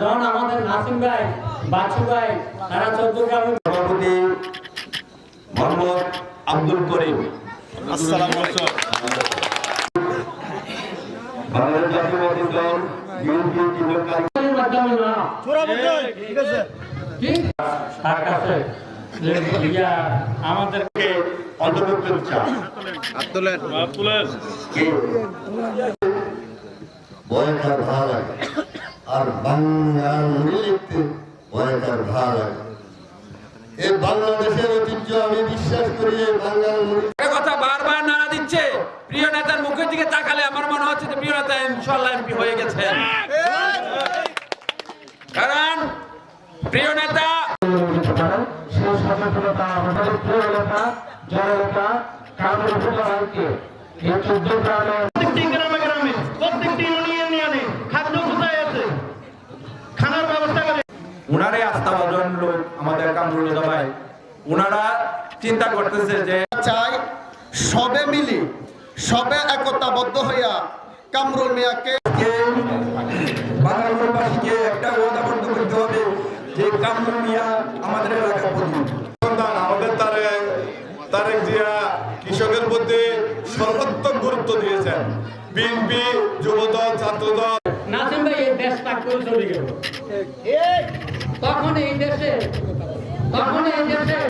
যখন আমাদের নাসিম ভাই বাচ্চু ভাই তারা চৌদ্দগ্রামে সভাপতি মোহাম্মদ আব্দুল করিম। বাংলাদেশ জাতীয়বাদী দল বিএনপি যুবক এর মাধ্যমে না। কি? তার কাছে যে আমাদেরকে অন্তর্ভুক্ত চান? ভালো লাগে আর বাংলার মুড়ি লিখতে বয়টার ভালো লাগে এই বাংলাদেশের ঐতিহ্য আমি বিশ্বাস করি এই কথা বারবার নাড়া দিচ্ছে। প্রিয় নেতার মুখের দিকে তাকালে আমার মনে হচ্ছে যে প্রিয় নেতা ইনশাল্লাহ এমপি হয়ে গেছেন। কারণ প্রিয় নেতা সেই সচেতনতা আমাদের প্রিয় নেতা জননেতা এই চোদ্দ গ্রামে উনারে আস্থাভাজন লোক আমাদের কামরুল ভাই উনারা চিন্তা করতেছে যে চাই সবে মিলি সবে একতাবদ্ধ হইয়া কামরুল মিয়াকে বাংলাদেশবাসীকে একটা ওয়াদাবদ্ধ করতে হবে যে কামরুল মিয়া আমাদের এলাকার সন্তান আমাদের তারেক তারেক জিয়া কৃষকের প্রতি সর্বাত্মক গুরুত্ব দিয়েছেন। বিএনপি যুবদল ছাত্রদল। নাসিম ভাই এই দেশ ত্যাগ করে চলে গেল। তখন এই দেশে তখন এই দেশে